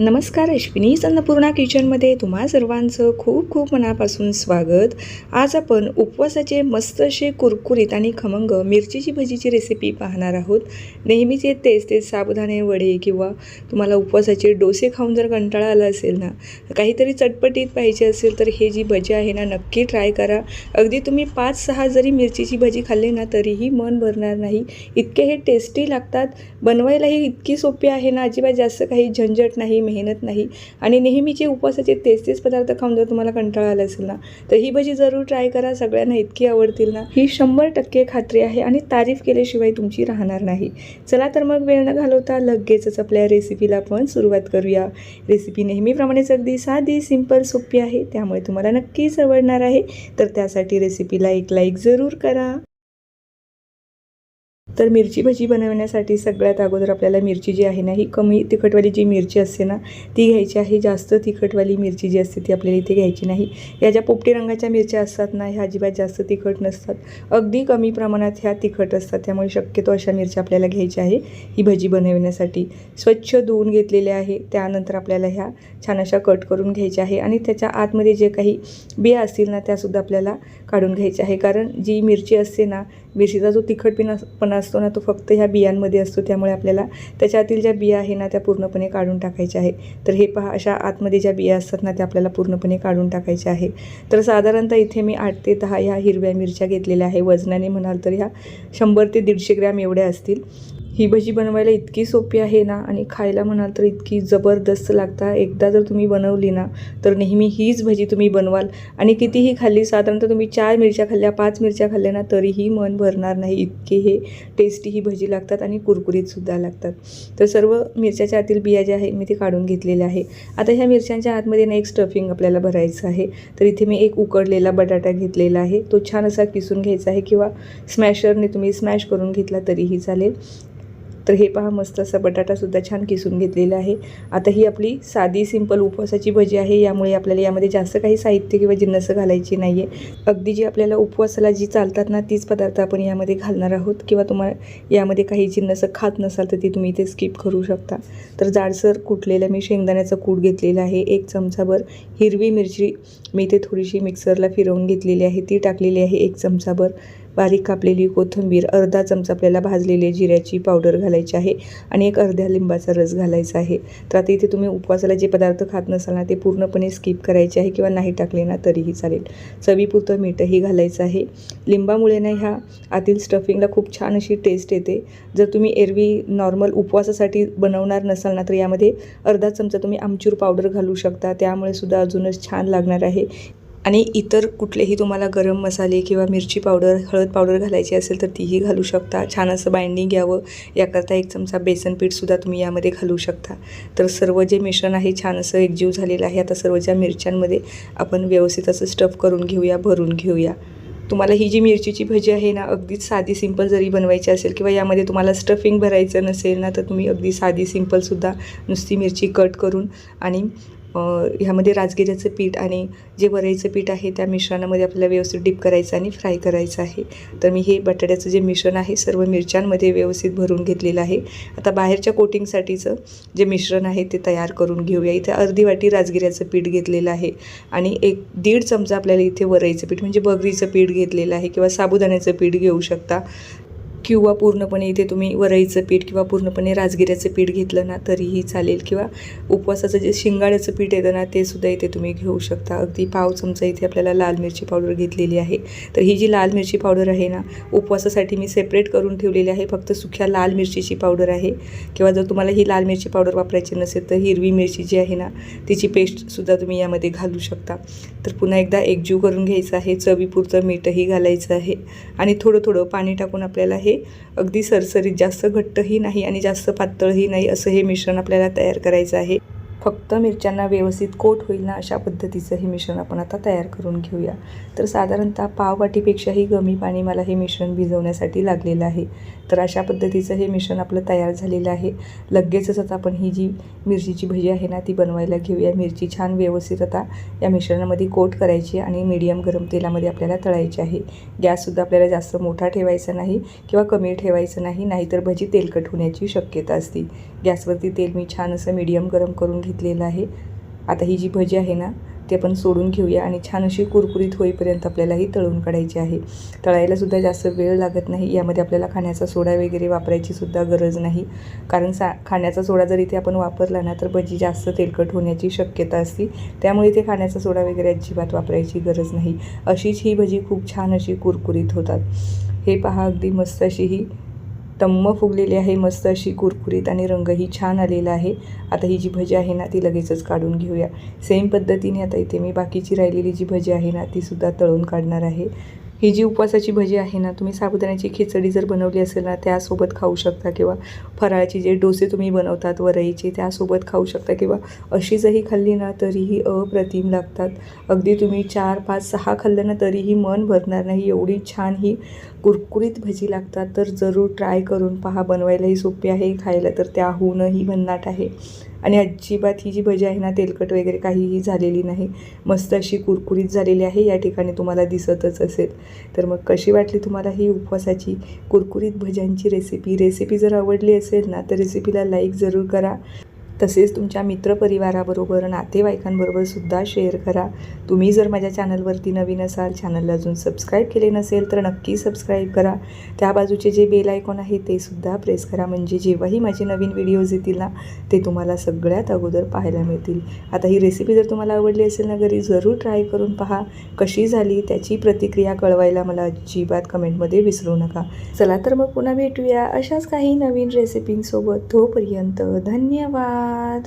नमस्कार अश्विनी अन्नपूर्णा किचनमध्ये तुम्हा सर्वांचं खूप खूप मनापासून स्वागत. आज आपण उपवासाचे मस्त असे कुरकुरीत आणि खमंग मिरचीची भजीची रेसिपी पाहणार आहोत. नेहमीचे तेच तेच साबुदाणे वडे किंवा तुम्हाला उपवासाचे डोसे खाऊन जर कंटाळा आला असेल ना काहीतरी चटपटीत पाहिजे असेल तर हे जी भजी आहे ना नक्की ट्राय करा. अगदी तुम्ही पाच सहा जरी मिरचीची भजी खाल्ली ना तरीही मन भरणार नाही. इतके हे टेस्टी लागतात. बनवायलाही इतकी सोपी आहे ना अजिबात जास्त काही झंझट नाही मेहनत नाही. आणि नेहमीचे उपवासाचे तेच तेच पदार्थ खाऊन जर तुम्हाला कंटाळा आला असेल ना तर ही भजी जरूर ट्राय करा. सगळ्यांना इतकी आवडतील ना. ही शंभर टक्के खात्री आहे आणि तारीफ केल्याशिवाय तुमची राहणार नाही. चला तर मग वेळ न घालवता लगेचच आपल्या रेसिपीला आपण सुरुवात करूया. रेसिपी नेहमीप्रमाणेच अगदी साधी सिंपल सोपी आहे. त्यामुळे तुम्हाला नक्कीच आवडणार आहे. तर त्यासाठी रेसिपीला एक लाईक जरूर करा. तर मिरची भजी बनवण्यासाठी सगळ्यात अगोदर आपल्याला मिरची जी आहे ना ही कमी तिखटवाली जी मिरची असते ना ती घ्यायची आहे. जास्त तिखटवाली मिरची जी असते ती आपल्याला इथे घ्यायची नाही. या ज्या पोपटी रंगाच्या मिरच्या असतात ना ह्या अजिबात जास्त तिखट नसतात. अगदी कमी प्रमाणात ह्या तिखट असतात त्यामुळे शक्यतो अशा मिरच्या आपल्याला घ्यायच्या आहे ही भजी बनवण्यासाठी. स्वच्छ धुवून घेतलेल्या आहे त्यानंतर आपल्याला ह्या छान अशा कट करून घ्यायच्या आहे आणि त्याच्या आतमध्ये जे काही बिया असतील ना त्यासुद्धा आपल्याला काढून घ्यायच्या आहे. कारण जी मिरची असते ना मिरचीचा जो तिखटपणा पणा असतो ना तो फक्त ह्या बियांमध्ये असतो. त्यामुळे आपल्याला त्याच्यातील ज्या बिया आहे ना त्या पूर्णपणे काढून टाकायच्या आहे. तर हे पहा अशा आतमध्ये ज्या बिया असतात ना त्या आपल्याला पूर्णपणे काढून टाकायच्या आहे. तर साधारणतः इथे मी आठ ते दहा ह्या हिरव्या मिरच्या घेतलेल्या आहे. वजनाने म्हणाल तर ह्या शंभर ते दीडशे ग्रॅम एवढ्या असतील. ही भजी बनवायला इतकी सोपी आहे ना? आणि खायला म्हणाल तर इतकी जबरदस्त लागता. एकदा जर तुम्ही बनवली ना तर नेहमी हीच भजी तुम्ही बनवाल. आणि कितीही खाल्ली साधारणतः तुम्ही चार मिरच्या खाल्ल्या पाच मिरच्या खाल्ल्या ना तरीही मन भरणार नाही. इतके हे टेस्टी ही भजी लागतात आणि कुरकुरीतसुद्धा लागतात. तर सर्व मिरच्याच्या आतील बिया ज्या आहे मी ते काढून घेतलेल्या आहे. आता ह्या मिरच्यांच्या आतमध्ये ना एक स्टफिंग आपल्याला भरायचं आहे. तर इथे मी एक उकडलेला बटाटा घेतलेला आहे. तो छान असा किसून घ्यायचा आहे किंवा स्मॅशरने तुम्ही स्मॅश करून घेतला तरीही चालेल. तर हे पहा मस्त असा बटाटासुद्धा छान किसून घेतलेला आहे. आता ही आपली साधी सिंपल उपवासाची भजी आहे. यामुळे आपल्याला यामध्ये जास्त काही साहित्य किंवा जिन्नस घालायची नाही आहे अगदी जी आपल्याला उपवासाला जी चालतात ना तीच पदार्थ आपण यामध्ये घालणार आहोत किंवा तुम्हाला यामध्ये काही जिन्नस खात नसाल तर ती तुम्ही इथे स्किप करू शकता. तर जाडसर कुटलेलं मी शेंगदाण्याचा कूट घेतलेला आहे. एक चमचाभर हिरवी मिरची मी इथे थोडीशी मिक्सरला फिरवून घेतलेली आहे. ती टाकलेली आहे एक चमचाभर. बारीक कापलेली कोथिंबीर अर्धा चमचा आपल्याला भाजलेले जिऱ्याची पावडर घालायची आहे आणि एक अर्ध्या लिंबाचा रस घालायचा आहे. तर आता इथे तुम्ही उपवासाला जे पदार्थ खात नसाल ना ते पूर्णपणे स्किप करायचे आहे किंवा नाही टाकले ना तरीही चालेल. चवीपुरतं मीठही घालायचं आहे. लिंबामुळे ना ह्या आतील स्टफिंगला खूप छान अशी टेस्ट येते. जर तुम्ही एरवी नॉर्मल उपवासासाठी बनवणार नसाल ना तर यामध्ये अर्धा चमचा तुम्ही आमचूर पावडर घालू शकता. त्यामुळे सुद्धा अजूनच छान लागणार आहे. आणि इतर कुठलेही तुम्हाला गरम मसाले किंवा मिरची पावडर हळद पावडर घालायची असेल तर तीही घालू शकता. छान असं बाइंडिंग यावं याकरता एक चमचा बेसन पीठसुद्धा तुम्ही यामध्ये घालू शकता. तर सर्व जे मिश्रण आहे छान असं एकजीव झालेलं आहे. आता सर्व ज्या मिरच्यांमध्ये आपण व्यवस्थित असं स्टफ करून घेऊया भरून घेऊया. तुम्हाला ही जी मिरचीची भजी आहे ना अगदीच साधी सिंपल जरी बनवायची असेल किंवा यामध्ये तुम्हाला स्टफिंग भरायचं नसेल ना तर तुम्ही अगदी साधी सिंपलसुद्धा नुसती मिरची कट करून आणि ह्यामध्ये राजगिऱ्याचं पीठ आणि जे वरईचं पीठ आहे त्या मिश्रणामध्ये आपल्याला व्यवस्थित डीप करायचं आणि फ्राय करायचं आहे. तर मी हे बटाट्याचं जे मिश्रण आहे सर्व मिरच्यांमध्ये व्यवस्थित भरून घेतलेलं आहे. आता बाहेरच्या कोटिंगसाठीचं जे मिश्रण आहे ते तयार करून घेऊया. इथे अर्धी वाटी राजगिऱ्याचं पीठ घेतलेलं आहे आणि एक दीड चमचा आपल्याला इथे वरईचं पीठ म्हणजे बगरीचं पीठ घेतलेलं आहे किंवा साबुदाण्याचं पीठ घेऊ शकता. किंवा पूर्णपणे इथे तुम्ही वरईचं पीठ किंवा पूर्णपणे राजगिऱ्याचं पीठ घेतलं ना तरीही चालेल. किंवा उपवासाचं जे शिंगाड्याचं पीठ येतं ना ते सुद्धा इथे तुम्ही घेऊ शकता. अगदी पाव चमचा इथे आपल्याला लाल मिरची पावडर घेतलेली आहे. तर ही जी लाल मिरची पावडर आहे ना उपवासासाठी मी सेपरेट करून ठेवलेली आहे. फक्त सुख्या लाल मिरचीची पावडर आहे. किंवा जर तुम्हाला ही लाल मिरची पावडर वापरायची नसेल तर हिरवी मिरची जी आहे ना तिची पेस्टसुद्धा तुम्ही यामध्ये घालू शकता. तर पुन्हा एकदा एकजीव करून घ्यायचं आहे. चवीपुरतं मीठही घालायचं आहे. आणि थोडं थोडं पाणी टाकून आपल्याला हे अगदी सरसरीत जास्त घट्टही नाही आणि जास्त पातळही नाही असं हे मिश्रण आपल्याला तयार करायचं आहे. फक्त मिरच्यांना व्यवस्थित कोट होईल ना अशा पद्धतीचं हे मिश्रण आपण आता तयार करून घेऊया. तर साधारणतः पाववाटीपेक्षाही कमी पाणी मला हे मिश्रण भिजवण्यासाठी लागलेलं आहे. तर अशा पद्धतीचं हे मिश्रण आपलं तयार झालेलं आहे. लगेचच आता आपण ही जी मिरचीची भजी आहे ना ती बनवायला घेऊया. मिरची छान व्यवस्थित आता या मिश्रणामध्ये कोट करायची आणि मीडियम गरम तेलामध्ये आपल्याला तळायची आहे. गॅससुद्धा आपल्याला जास्त मोठा ठेवायचा नाही किंवा कमी ठेवायचं नाही नाहीतर भजी तेलकट होण्याची शक्यता असते. गॅसवरती तेल मी छान असं मीडियम गरम करून घेतलेलं आहे. आता ही जी भजी आहे ना ते आपण सोडून घेऊया आणि छान अशी कुरकुरीत होईपर्यंत आपल्याला ही तळून काढायची आहे. तळायलासुद्धा जास्त वेळ लागत नाही. यामध्ये आपल्याला खाण्याचा सोडा वगैरे वापरायची सुद्धा गरज नाही. कारण सा खाण्याचा सोडा जर इथे आपण वापरला ना तर भजी जास्त तेलकट होण्याची शक्यता असते. त्यामुळे इथे खाण्याचा सोडा वगैरे अजिबात वापरायची गरज नाही. अशीच ही भजी खूप छान अशी कुरकुरीत होतात. हे पहा अगदी मस्त अशी ही टम्म फुगलेली आहे मस्त अशी कुरकुरीत आणि रंगही छान आलेला आहे. आता ही जी भजी आहे ना ती लगेचच काढून घेऊया. सेम पद्धतीने आता इथे मी बाकीची राहिलेली जी भजी आहे ना तीसुद्धा तळून काढणार आहे. ही जी उपवासाची भजी आहे ना तुम्ही साबुदाण्याची खिचडी जर बनवली असेल ना त्यासोबत खाऊ शकता किंवा फराळाचे जे डोसे तुम्ही बनवतात वरईचे त्यासोबत खाऊ शकता किंवा अशी जरी खाल्ली ना तरीही अप्रतिम लागतात. अगदी तुम्ही चार पाच सहा खाल्लं ना तरीही मन भरणार नाही. एवढी छान ही कुरकुरीत भजी लागतात तर जरूर ट्राय करून पहा. बनवायलाही सोपी आहे खायला तर त्याहूनही भन्नाट आहे. आणि अजिबात ही जी भजी आहे ना तेलकट वगैरे काहीही झालेली नाही. मस्त अशी कुरकुरीत झालेली आहे या ठिकाणी तुम्हाला दिसतच असेल. तर मग कशी वाटली तुम्हाला ही उपवासाची कुरकुरीत भज्यांची रेसिपी रेसिपी जर आवडली असेल ना तर रेसिपीला लाईक जरूर करा. तसेच तुमच्या मित्रपरिवाराबरोबर नातेवाईकांबरोबर सुद्धा शेअर करा. तुम्ही जर माझ्या चॅनलवरती नवीन असाल चॅनलला अजून सबस्क्राईब केले नसेल तर नक्की सबस्क्राईब करा. त्या बाजूचे जे बेल आयकॉन आहे ते सुद्धा प्रेस करा. म्हणजे जेव्हाही माझे नवीन व्हिडिओज येतील ना ते तुम्हाला सगळ्यात अगोदर पाहायला मिळतील. आता ही रेसिपी जर तुम्हाला आवडली असेल ना घरी जरूर ट्राय करून पहा. कशी झाली त्याची प्रतिक्रिया कळवायला मला अजिबात कमेंटमध्ये विसरू नका. चला तर मग पुन्हा भेटूया अशाच काही नवीन रेसिपींसोबत तोपर्यंत धन्यवाद! ধন্যবাদ